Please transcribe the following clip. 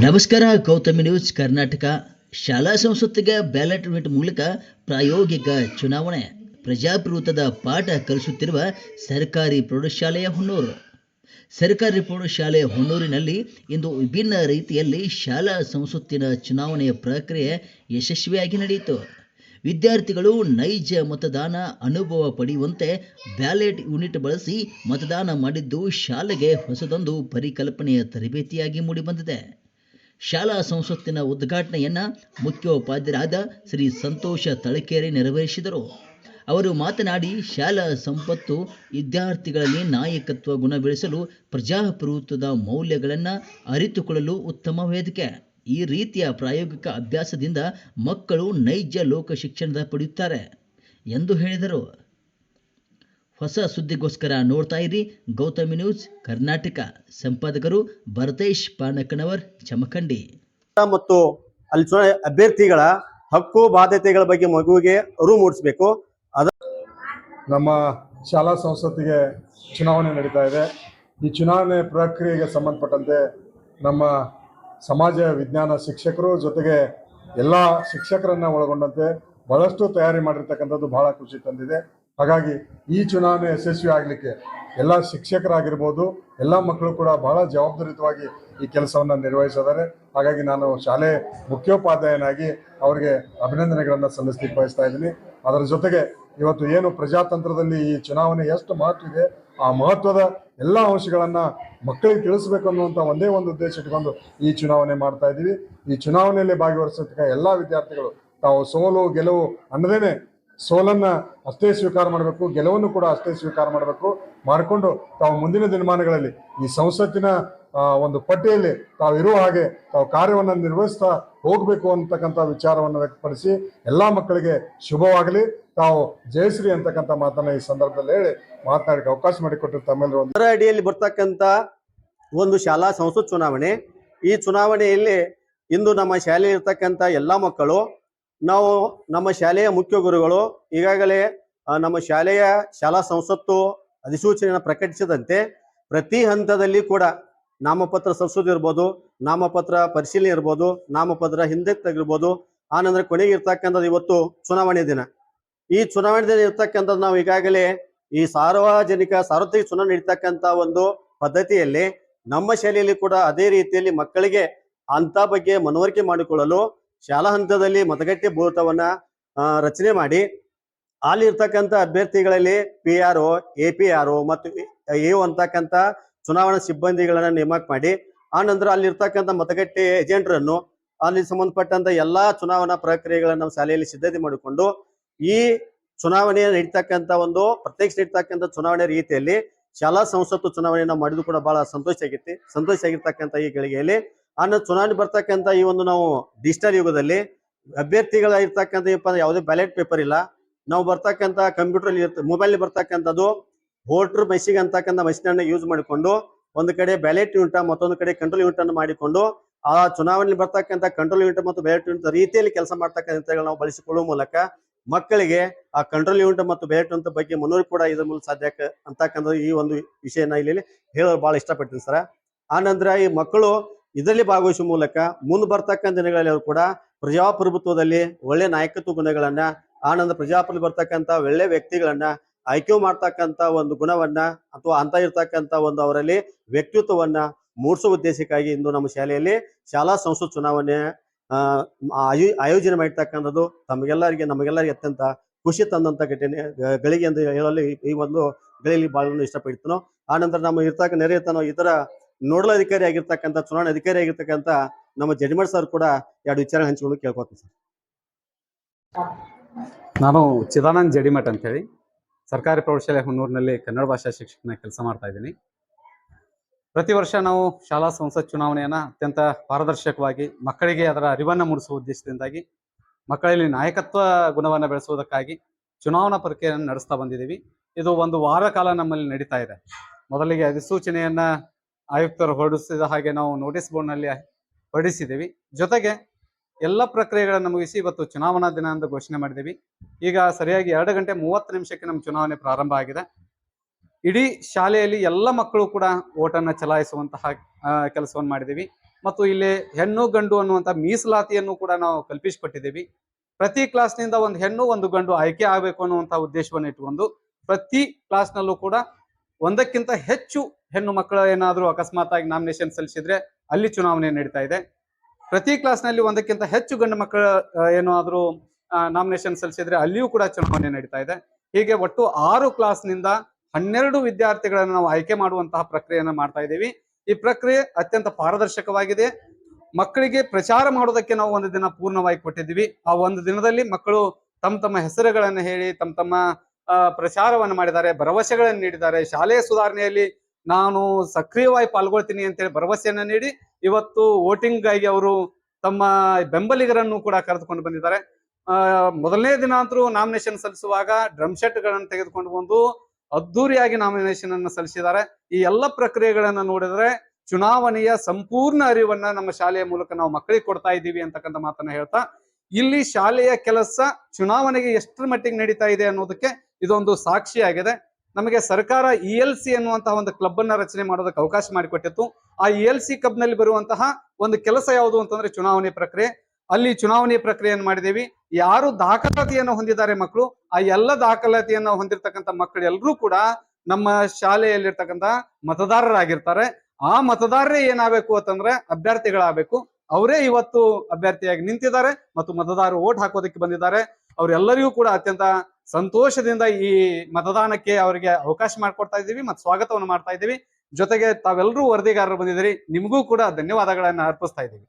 ನಮಸ್ಕಾರ, ಗೌತಮಿ ನ್ಯೂಸ್ ಕರ್ನಾಟಕ. ಶಾಲಾ ಸಂಸತ್ತಿಗೆ ಬ್ಯಾಲೆಟ್ ಯೂನಿಟ್ ಮೂಲಕ ಪ್ರಾಯೋಗಿಕ ಚುನಾವಣೆ. ಪ್ರಜಾಪ್ರಭುತ್ವದ ಪಾಠ ಕಲಿಸುತ್ತಿರುವ ಸರ್ಕಾರಿ ಪ್ರೌಢಶಾಲೆಯ ಹೊನ್ನೂರು ಸರ್ಕಾರಿ ಪ್ರೌಢಶಾಲೆ ಹೊನ್ನೂರಿನಲ್ಲಿ ಇಂದು ವಿಭಿನ್ನ ರೀತಿಯಲ್ಲಿ ಶಾಲಾ ಸಂಸತ್ತಿನ ಚುನಾವಣೆಯ ಪ್ರಕ್ರಿಯೆ ಯಶಸ್ವಿಯಾಗಿ ನಡೆಯಿತು. ವಿದ್ಯಾರ್ಥಿಗಳು ನೈಜ ಮತದಾನ ಅನುಭವ ಪಡೆಯುವಂತೆ ಬ್ಯಾಲೆಟ್ ಯೂನಿಟ್ ಬಳಸಿ ಮತದಾನ ಮಾಡಿದ್ದು ಶಾಲೆಗೆ ಹೊಸದೊಂದು ಪರಿಕಲ್ಪನೆಯ ತರಬೇತಿಯಾಗಿ ಮೂಡಿಬಂದಿದೆ. ಶಾಲಾ ಸಂಸತ್ತಿನ ಉದ್ಘಾಟನೆಯನ್ನು ಮುಖ್ಯೋಪಾಧ್ಯಾಯರಾದ ಶ್ರೀ ಸಂತೋಷ ತಳಕೇರಿ ನೆರವೇರಿಸಿದರು. ಅವರು ಮಾತನಾಡಿ, ಶಾಲಾ ಸಂಪತ್ತು ವಿದ್ಯಾರ್ಥಿಗಳಲ್ಲಿ ನಾಯಕತ್ವ ಗುಣ ಬೆಳೆಸಲು ಪ್ರಜಾಪ್ರಭುತ್ವದ ಮೌಲ್ಯಗಳನ್ನು ಅರಿತುಕೊಳ್ಳಲು ಉತ್ತಮ ವೇದಿಕೆ. ಈ ರೀತಿಯ ಪ್ರಾಯೋಗಿಕ ಅಭ್ಯಾಸದಿಂದ ಮಕ್ಕಳು ನೈಜ ಲೋಕ ಶಿಕ್ಷಣದ ಪಡೆಯುತ್ತಾರೆ ಎಂದು ಹೇಳಿದರು. ಹೊಸ ಸುದ್ದಿಗೋಸ್ಕರ ನೋಡ್ತಾ ಇರಿ ಗೌತಮಿ ನ್ಯೂಸ್ ಕರ್ನಾಟಕ. ಸಂಪಾದಕರು ಭರತೇಶ್ ಪಾನಕನವರ್ ಚಮಖಂಡಿ. ಮತ್ತು ಅಲ್ಲಿ ಚುನಾವಣೆ ಅಭ್ಯರ್ಥಿಗಳ ಹಕ್ಕು ಬಾಧ್ಯತೆಗಳ ಬಗ್ಗೆ ಮಗುವಿಗೆ ಅರಿವು ಮೂಡಿಸಬೇಕು. ನಮ್ಮ ಶಾಲಾ ಸಂಸತ್ತಿಗೆ ಚುನಾವಣೆ ನಡೀತಾ ಇದೆ. ಈ ಚುನಾವಣೆ ಪ್ರಕ್ರಿಯೆಗೆ ಸಂಬಂಧಪಟ್ಟಂತೆ ನಮ್ಮ ಸಮಾಜ ವಿಜ್ಞಾನ ಶಿಕ್ಷಕರು ಜೊತೆಗೆ ಎಲ್ಲ ಶಿಕ್ಷಕರನ್ನ ಒಳಗೊಂಡಂತೆ ಬಹಳಷ್ಟು ತಯಾರಿ ಮಾಡಿರ್ತಕ್ಕಂಥದ್ದು ಬಹಳ ಖುಷಿ ತಂದಿದೆ. ಹಾಗಾಗಿ ಈ ಚುನಾವಣೆ ಯಶಸ್ವಿ ಆಗಲಿಕ್ಕೆ ಎಲ್ಲ ಶಿಕ್ಷಕರಾಗಿರ್ಬೋದು, ಎಲ್ಲ ಮಕ್ಕಳು ಕೂಡ ಬಹಳ ಜವಾಬ್ದಾರಿಯುತವಾಗಿ ಈ ಕೆಲಸವನ್ನು ನಿರ್ವಹಿಸಿದ್ದಾರೆ. ಹಾಗಾಗಿ ನಾನು ಶಾಲೆ ಮುಖ್ಯೋಪಾಧ್ಯಾಯನಾಗಿ ಅವರಿಗೆ ಅಭಿನಂದನೆಗಳನ್ನು ಸಲ್ಲಿಸ್ಲಿಕ್ಕೆ ಬಯಸ್ತಾ ಇದ್ದೀನಿ. ಅದರ ಜೊತೆಗೆ ಇವತ್ತು ಏನು ಪ್ರಜಾತಂತ್ರದಲ್ಲಿ ಈ ಚುನಾವಣೆ ಎಷ್ಟು ಮಹತ್ವ ಇದೆ, ಆ ಮಹತ್ವದ ಎಲ್ಲ ಅಂಶಗಳನ್ನು ಮಕ್ಕಳಿಗೆ ತಿಳಿಸ್ಬೇಕು ಅನ್ನುವಂಥ ಒಂದೇ ಒಂದು ಉದ್ದೇಶ ಇಟ್ಕೊಂಡು ಈ ಚುನಾವಣೆ ಮಾಡ್ತಾ ಇದ್ದೀವಿ. ಈ ಚುನಾವಣೆಯಲ್ಲಿ ಭಾಗವಹಿಸತಕ್ಕ ಎಲ್ಲ ವಿದ್ಯಾರ್ಥಿಗಳು ತಾವು ಸೋಲು, ಗೆಲುವು ಅನ್ನದೇನೆ ಸೋಲನ್ನ ಅಷ್ಟೇ ಸ್ವೀಕಾರ ಮಾಡಬೇಕು, ಗೆಲುವನ್ನು ಕೂಡ ಅಷ್ಟೇ ಸ್ವೀಕಾರ ಮಾಡಬೇಕು. ಮಾಡಿಕೊಂಡು ತಾವು ಮುಂದಿನ ದಿನಮಾನಗಳಲ್ಲಿ ಈ ಸಂಸತ್ತಿನ ಒಂದು ಪಟ್ಟಿಯಲ್ಲಿ ತಾವು ಇರುವ ಹಾಗೆ ತಾವು ಕಾರ್ಯವನ್ನು ನಿರ್ವಹಿಸ್ತಾ ಹೋಗಬೇಕು ಅಂತಕ್ಕಂಥ ವಿಚಾರವನ್ನು ವ್ಯಕ್ತಪಡಿಸಿ ಎಲ್ಲ ಮಕ್ಕಳಿಗೆ ಶುಭವಾಗಲಿ. ತಾವು ಜಯಶ್ರೀ ಅಂತಕ್ಕಂಥ ಮಾತನ್ನ ಈ ಸಂದರ್ಭದಲ್ಲಿ ಹೇಳಿ ಮಾತನಾಡಕ್ಕೆ ಅವಕಾಶ ಮಾಡಿಕೊಟ್ಟರು ತಮ್ಮೆಲ್ಲರೂ ಅದರ ಅಡಿಯಲ್ಲಿ ಬರ್ತಕ್ಕಂಥ ಒಂದು ಶಾಲಾ ಸಂಸತ್ ಚುನಾವಣೆ. ಈ ಚುನಾವಣೆಯಲ್ಲಿ ಇಂದು ನಮ್ಮ ಶಾಲೆಯಲ್ಲಿ ಇರ್ತಕ್ಕಂಥ ಎಲ್ಲ ಮಕ್ಕಳು, ನಾವು ನಮ್ಮ ಶಾಲೆಯ ಮುಖ್ಯ ಗುರುಗಳು, ಈಗಾಗಲೇ ನಮ್ಮ ಶಾಲೆಯ ಶಾಲಾ ಸಂಸತ್ತು ಅಧಿಸೂಚನೆಯನ್ನು ಪ್ರಕಟಿಸಿದಂತೆ ಪ್ರತಿ ಹಂತದಲ್ಲಿ ಕೂಡ ನಾಮಪತ್ರ ಸಲ್ಲಿಸೋದು ಇರ್ಬೋದು, ನಾಮಪತ್ರ ಪರಿಶೀಲನೆ ಇರ್ಬೋದು, ನಾಮಪತ್ರ ಹಿಂದೆ ತೆಗಿರ್ಬೋದು ಆನಂತರ ಕೊನೆಗೆ ಇರ್ತಕ್ಕಂಥದ್ದು ಇವತ್ತು ಚುನಾವಣೆ ದಿನ. ಈ ಚುನಾವಣೆಯಲ್ಲಿ ಇರ್ತಕ್ಕಂಥದ್ದು ನಾವು ಈಗಾಗಲೇ ಈ ಸಾರ್ವಜನಿಕ ಸಾರ್ವತ್ರಿಕ ಚುನಾವಣೆ ಇರ್ತಕ್ಕಂಥ ಒಂದು ಪದ್ಧತಿಯಲ್ಲಿ ನಮ್ಮ ಶಾಲೆಯಲ್ಲಿ ಕೂಡ ಅದೇ ರೀತಿಯಲ್ಲಿ ಮಕ್ಕಳಿಗೆ ಅಂತ ಬಗ್ಗೆ ಮನವರಿಕೆ ಮಾಡಿಕೊಳ್ಳಲು ಶಾಲಾ ಹಂತದಲ್ಲಿ ಮತಗಟ್ಟೆ ಭೂತವನ್ನ ರಚನೆ ಮಾಡಿ ಅಲ್ಲಿ ಇರ್ತಕ್ಕಂಥ ಅಭ್ಯರ್ಥಿಗಳಲ್ಲಿ P R O A O ಮತ್ತು ಎ ಅಂತಕ್ಕಂಥ ಚುನಾವಣಾ ಸಿಬ್ಬಂದಿಗಳನ್ನ ನೇಮಕ ಮಾಡಿ, ಆ ನಂತರ ಅಲ್ಲಿ ಇರ್ತಕ್ಕಂಥ ಮತಗಟ್ಟೆ ಏಜೆಂಟರನ್ನು ಅಲ್ಲಿ ಸಂಬಂಧಪಟ್ಟಂತ ಎಲ್ಲಾ ಚುನಾವಣಾ ಪ್ರಕ್ರಿಯೆಗಳನ್ನು ನಮ್ಮ ಶಾಲೆಯಲ್ಲಿ ಸಿದ್ಧತೆ ಮಾಡಿಕೊಂಡು ಈ ಚುನಾವಣೆ ನಡೀತಕ್ಕಂಥ ಒಂದು ಪ್ರತ್ಯಕ್ಷ ನಡೀತಕ್ಕಂಥ ಚುನಾವಣೆ ರೀತಿಯಲ್ಲಿ ಶಾಲಾ ಸಂಸತ್ತು ಚುನಾವಣೆಯನ್ನ ಮಾಡಿದ್ರು ಕೂಡ ಬಹಳ ಸಂತೋಷ ಆಗೈತಿ ಸಂತೋಷ ಆಗಿರ್ತಕ್ಕಂಥ ಈ ಗಳಿಗೆಯಲ್ಲಿ. ಅನ್ನೋ ಚುನಾವಣೆ ಬರ್ತಕ್ಕಂಥ ಈ ಒಂದು ನಾವು ಡಿಜಿಟಲ್ ಯುಗದಲ್ಲಿ ಅಭ್ಯರ್ಥಿಗಳ ಅಂದ್ರೆ ಯಾವುದೇ ಬ್ಯಾಲೆಟ್ ಪೇಪರ್ ಇಲ್ಲ. ನಾವು ಬರ್ತಕ್ಕಂಥ ಕಂಪ್ಯೂಟರ್ ಮೊಬೈಲ್ ಬರ್ತಕ್ಕಂಥದ್ದು ವೋಟರ್ ಮೆಷಿನ್ ಅಂತಕ್ಕಂಥ ಮೆಷಿನ್ ಅನ್ನ ಯೂಸ್ ಮಾಡಿಕೊಂಡು ಒಂದು ಕಡೆ ಬ್ಯಾಲೆಟ್ ಯೂನಿಟ್ ಮತ್ತೊಂದು ಕಡೆ ಕಂಟ್ರೋಲ್ ಯೂನಿಟ್ ಅನ್ನು ಮಾಡಿಕೊಂಡು ಆ ಚುನಾವಣೆಯಲ್ಲಿ ಬರ್ತಕ್ಕಂಥ ಕಂಟ್ರೋಲ್ ಯೂನಿಟ್ ಮತ್ತು ಬ್ಯಾಲೆಟ್ ಯೂನಿಟ್ ರೀತಿಯಲ್ಲಿ ಕೆಲಸ ಮಾಡ್ತಕ್ಕಂಥ ನಾವು ಬಳಸಿಕೊಳ್ಳುವ ಮೂಲಕ ಮಕ್ಕಳಿಗೆ ಆ ಕಂಟ್ರೋಲ್ ಯೂನಿಟ್ ಮತ್ತು ಬೇಟ್ ಅಂತ ಬಗ್ಗೆ ಮನೋರಿ ಕೂಡ ಇದ್ರ ಮೂಲಕ ಸಾಧ್ಯ ಅಂತಕ್ಕಂಥ ಈ ಒಂದು ವಿಷಯನ ಇಲ್ಲಿ ಹೇಳೋದು ಬಹಳ ಇಷ್ಟಪಡ್ತೀನಿ ಸರ್. ಆ ನಂತರ ಈ ಮಕ್ಕಳು ಇದರಲ್ಲಿ ಭಾಗವಹಿಸುವ ಮೂಲಕ ಮುಂದೆ ಬರ್ತಕ್ಕಂಥ ದಿನಗಳಲ್ಲಿ ಅವರು ಕೂಡ ಪ್ರಜಾಪ್ರಭುತ್ವದಲ್ಲಿ ಒಳ್ಳೆ ನಾಯಕತ್ವ ಗುಣಗಳನ್ನ ಆನಂದ ಪ್ರಜಾಪ್ರಭುತ್ವ ಬರ್ತಕ್ಕಂಥ ಒಳ್ಳೆ ವ್ಯಕ್ತಿಗಳನ್ನ ಆಯ್ಕೆ ಮಾಡ್ತಕ್ಕಂಥ ಒಂದು ಗುಣವನ್ನ ಅಥವಾ ಅಂತ ಇರ್ತಕ್ಕಂಥ ಒಂದು ಅವರಲ್ಲಿ ವ್ಯಕ್ತಿತ್ವವನ್ನ ಮೂಡಿಸುವ ಉದ್ದೇಶಕ್ಕಾಗಿ ಇಂದು ನಮ್ಮ ಶಾಲೆಯಲ್ಲಿ ಶಾಲಾ ಸಂಸತ್ ಚುನಾವಣೆ ಆಯೋ, ಆಯೋಜನೆ ಮಾಡಿರ್ತಕ್ಕಂಥದ್ದು ತಮಗೆಲ್ಲರಿಗೆ, ನಮಗೆಲ್ಲರಿಗೆ ಅತ್ಯಂತ ಖುಷಿ ತಂದಂತ ಘಟನೆ. ಗಳಿಗೆ ಎಂದು ಹೇಳಲು ಈ- ಒಂದು ಗಳಿಯಲ್ಲಿ ಬಾಳಲು ಇಷ್ಟಪಡ್ತೀನೋ, ಆ ನಂತರ ನಮ್ಮ ಇರ್ತಕ್ಕ ನೆರೆಯತನೋ ಇತರ ನೋಡಲ್ ಅಧಿಕಾರಿ ಆಗಿರ್ತಕ್ಕಂಥ, ಚುನಾವಣಾ ಅಧಿಕಾರಿ ಆಗಿರ್ತಕ್ಕಂಥ ನಮ್ಮ ಜಡ್ಮಡ್ ಸರ್ ಕೂಡ ಎರಡು ವಿಚಾರ ಹಂಚಿಕೊಂಡು ಕೇಳ್ಕೊತೀನಿ ಸರ್. ನಾನು ಚಿದಾನಂದ್ ಜಡಿಮಠ್ ಅಂತೇಳಿ, ಸರ್ಕಾರಿ ಪ್ರೌಢಶಾಲೆ ಹುನ್ನೂರಿನಲ್ಲಿ ಕನ್ನಡ ಭಾಷಾ ಶಿಕ್ಷಕನ ಕೆಲಸ ಮಾಡ್ತಾ ಇದ್ದೀನಿ. ಪ್ರತಿ ವರ್ಷ ನಾವು ಶಾಲಾ ಸಂಸತ್ ಚುನಾವಣೆಯನ್ನ ಅತ್ಯಂತ ಪಾರದರ್ಶಕವಾಗಿ ಮಕ್ಕಳಿಗೆ ಅದರ ಅರಿವನ್ನ ಮೂಡಿಸುವ ಉದ್ದೇಶದಿಂದಾಗಿ ಮಕ್ಕಳಲ್ಲಿ ನಾಯಕತ್ವ ಗುಣವನ್ನ ಬೆಳೆಸುವುದಕ್ಕಾಗಿ ಚುನಾವಣಾ ಪ್ರಕ್ರಿಯೆಯನ್ನು ನಡೆಸ್ತಾ ಬಂದಿದ್ದೀವಿ. ಇದು ಒಂದು ವಾರ ಕಾಲ ನಮ್ಮಲ್ಲಿ ನಡೀತಾ ಇದೆ. ಮೊದಲಿಗೆ ಅಧಿಸೂಚನೆಯನ್ನ ಆಯುಕ್ತರು ಹೊರಡಿಸಿದ ಹಾಗೆ ನಾವು ನೋಟಿಸ್ ಬೋರ್ಡ್ನಲ್ಲಿ ಹೊರಡಿಸಿದ್ದೀವಿ. ಜೊತೆಗೆ ಎಲ್ಲ ಪ್ರಕ್ರಿಯೆಗಳನ್ನು ಮುಗಿಸಿ ಇವತ್ತು ಚುನಾವಣಾ ದಿನ ಅಂತ ಘೋಷಣೆ ಮಾಡಿದ್ದೀವಿ. ಈಗ ಸರಿಯಾಗಿ ಎರಡು ಗಂಟೆ ಮೂವತ್ತು ನಿಮಿಷಕ್ಕೆ ನಮ್ಮ ಚುನಾವಣೆ ಪ್ರಾರಂಭ ಆಗಿದೆ. ಇಡೀ ಶಾಲೆಯಲ್ಲಿ ಎಲ್ಲ ಮಕ್ಕಳು ಕೂಡ ಓಟನ್ನು ಚಲಾಯಿಸುವಂತಹ ಕೆಲಸವನ್ನು ಮಾಡಿದ್ದೀವಿ. ಮತ್ತು ಇಲ್ಲಿ ಹೆಣ್ಣು ಗಂಡು ಅನ್ನುವಂಥ ಮೀಸಲಾತಿಯನ್ನು ಕೂಡ ನಾವು ಕಲ್ಪಿಸಿಕೊಟ್ಟಿದ್ದೀವಿ. ಪ್ರತಿ ಕ್ಲಾಸ್ನಿಂದ ಒಂದು ಹೆಣ್ಣು, ಒಂದು ಗಂಡು ಆಯ್ಕೆ ಆಗಬೇಕು ಅನ್ನುವಂಥ ಉದ್ದೇಶವನ್ನು ಇಟ್ಟುಕೊಂಡು ಪ್ರತಿ ಕ್ಲಾಸ್ನಲ್ಲೂ ಕೂಡ ಒಂದಕ್ಕಿಂತ ಹೆಚ್ಚು ಹೆಣ್ಣು ಮಕ್ಕಳು ಏನಾದರೂ ಅಕಸ್ಮಾತ್ ಆಗಿ ನಾಮಿನೇಷನ್ ಸಲ್ಲಿಸಿದ್ರೆ ಅಲ್ಲಿ ಚುನಾವಣೆ ನಡೀತಾ ಇದೆ. ಪ್ರತಿ ಕ್ಲಾಸ್ನಲ್ಲಿ ಒಂದಕ್ಕಿಂತ ಹೆಚ್ಚು ಗಂಡು ಮಕ್ಕಳ ಏನಾದರೂ ನಾಮಿನೇಷನ್ ಸಲ್ಲಿಸಿದ್ರೆ ಅಲ್ಲಿಯೂ ಕೂಡ ಚುನಾವಣೆ ನಡೀತಾ ಇದೆ. ಹೀಗೆ ಒಟ್ಟು ಆರು ಕ್ಲಾಸ್ನಿಂದ ಹನ್ನೆರಡು ವಿದ್ಯಾರ್ಥಿಗಳನ್ನು ನಾವು ಆಯ್ಕೆ ಮಾಡುವಂತಹ ಪ್ರಕ್ರಿಯೆಯನ್ನು ಮಾಡ್ತಾ ಇದ್ದೀವಿ. ಈ ಪ್ರಕ್ರಿಯೆ ಅತ್ಯಂತ ಪಾರದರ್ಶಕವಾಗಿದೆ. ಮಕ್ಕಳಿಗೆ ಪ್ರಚಾರ ಮಾಡೋದಕ್ಕೆ ನಾವು ಒಂದು ದಿನ ಪೂರ್ಣವಾಗಿ ಕೊಟ್ಟಿದ್ದೀವಿ. ಆ ಒಂದು ದಿನದಲ್ಲಿ ಮಕ್ಕಳು ತಮ್ಮ ತಮ್ಮ ಹೆಸರುಗಳನ್ನು ಹೇಳಿ, ತಮ್ಮ ತಮ್ಮ ಪ್ರಚಾರವನ್ನು ಮಾಡಿದ್ದಾರೆ, ಭರವಸೆಗಳನ್ನು ನೀಡಿದ್ದಾರೆ. ಶಾಲೆಯ ಸುಧಾರಣೆಯಲ್ಲಿ ನಾನು ಸಕ್ರಿಯವಾಗಿ ಪಾಲ್ಗೊಳ್ತೀನಿ ಅಂತೇಳಿ ಭರವಸೆಯನ್ನು ನೀಡಿ, ಇವತ್ತು ವೋಟಿಂಗ್ ಆಗಿ ಅವರು ತಮ್ಮ ಬೆಂಬಲಿಗರನ್ನು ಕೂಡ ಕರೆದುಕೊಂಡು ಬಂದಿದ್ದಾರೆ. ಮೊದಲನೇ ದಿನ ಅಂತರೂ ನಾಮಿನೇಷನ್ ಸಲ್ಲಿಸುವಾಗ ಡ್ರಮ್ ಶೆಟ್ಗಳನ್ನು ತೆಗೆದುಕೊಂಡು ಬಂದು ಅದ್ದೂರಿಯಾಗಿ ನಾಮಿನೇಷನ್ ಅನ್ನು ಸಲ್ಲಿಸಿದ್ದಾರೆ. ಈ ಎಲ್ಲ ಪ್ರಕ್ರಿಯೆಗಳನ್ನ ನೋಡಿದ್ರೆ ಚುನಾವಣೆಯ ಸಂಪೂರ್ಣ ಅರಿವನ್ನ ನಮ್ಮ ಶಾಲೆಯ ಮೂಲಕ ನಾವು ಮಕ್ಕಳಿಗೆ ಕೊಡ್ತಾ ಇದ್ದೀವಿ ಅಂತಕ್ಕಂಥ ಮಾತನ್ನ ಹೇಳ್ತಾ, ಇಲ್ಲಿ ಶಾಲೆಯ ಕೆಲಸ ಚುನಾವಣೆಗೆ ಎಷ್ಟರ ಮಟ್ಟಿಗೆ ನಡೀತಾ ಇದೆ ಅನ್ನೋದಕ್ಕೆ ಇದೊಂದು ಸಾಕ್ಷಿಯಾಗಿದೆ. ನಮಗೆ ಸರ್ಕಾರ ಇ ಎಲ್ ಸಿ ಅನ್ನುವಂತಹ ಒಂದು ಕ್ಲಬ್ ಅನ್ನ ರಚನೆ ಮಾಡೋದಕ್ಕೆ ಅವಕಾಶ ಮಾಡಿಕೊಟ್ಟಿತ್ತು. ಆ ಇ ಎಲ್ ಸಿ ಕ್ಲಬ್ನಲ್ಲಿ ಬರುವಂತಹ ಒಂದು ಕೆಲಸ ಯಾವುದು ಅಂತಂದ್ರೆ ಚುನಾವಣೆ ಪ್ರಕ್ರಿಯೆ. ಅಲ್ಲಿ ಚುನಾವಣೆ ಪ್ರಕ್ರಿಯೆಯನ್ನು ಮಾಡಿದೇವಿ ಯಾರು ದಾಖಲಾತಿಯನ್ನು ಹೊಂದಿದ್ದಾರೆ ಮಕ್ಕಳು, ಆ ಎಲ್ಲ ದಾಖಲಾತಿಯನ್ನು ಹೊಂದಿರತಕ್ಕಂಥ ಮಕ್ಕಳೆಲ್ಲರೂ ಕೂಡ ನಮ್ಮ ಶಾಲೆಯಲ್ಲಿರ್ತಕ್ಕಂಥ ಮತದಾರರಾಗಿರ್ತಾರೆ. ಆ ಮತದಾರರೇ ಏನಾಗಬೇಕು ಅಂತಂದ್ರೆ ಅಭ್ಯರ್ಥಿಗಳಾಗಬೇಕು. ಅವರೇ ಇವತ್ತು ಅಭ್ಯರ್ಥಿಯಾಗಿ ನಿಂತಿದ್ದಾರೆ ಮತ್ತು ಮತದಾರರು ಓಟ್ ಹಾಕೋದಕ್ಕೆ ಬಂದಿದ್ದಾರೆ. ಅವರೆಲ್ಲರಿಗೂ ಕೂಡ ಅತ್ಯಂತ ಸಂತೋಷದಿಂದ ಈ ಮತದಾನಕ್ಕೆ ಅವರಿಗೆ ಅವಕಾಶ ಮಾಡಿಕೊಡ್ತಾ ಇದ್ದೀವಿ ಮತ್ತು ಸ್ವಾಗತವನ್ನು ಮಾಡ್ತಾ ಇದ್ದೀವಿ. ಜೊತೆಗೆ ತಾವೆಲ್ಲರೂ ವರದಿಗಾರರು ಬಂದಿದ್ದೀರಿ. ನಿಮಗೂ ಕೂಡ ಧನ್ಯವಾದಗಳನ್ನ ಅರ್ಪಿಸ್ತಾ ಇದ್ದೀವಿ.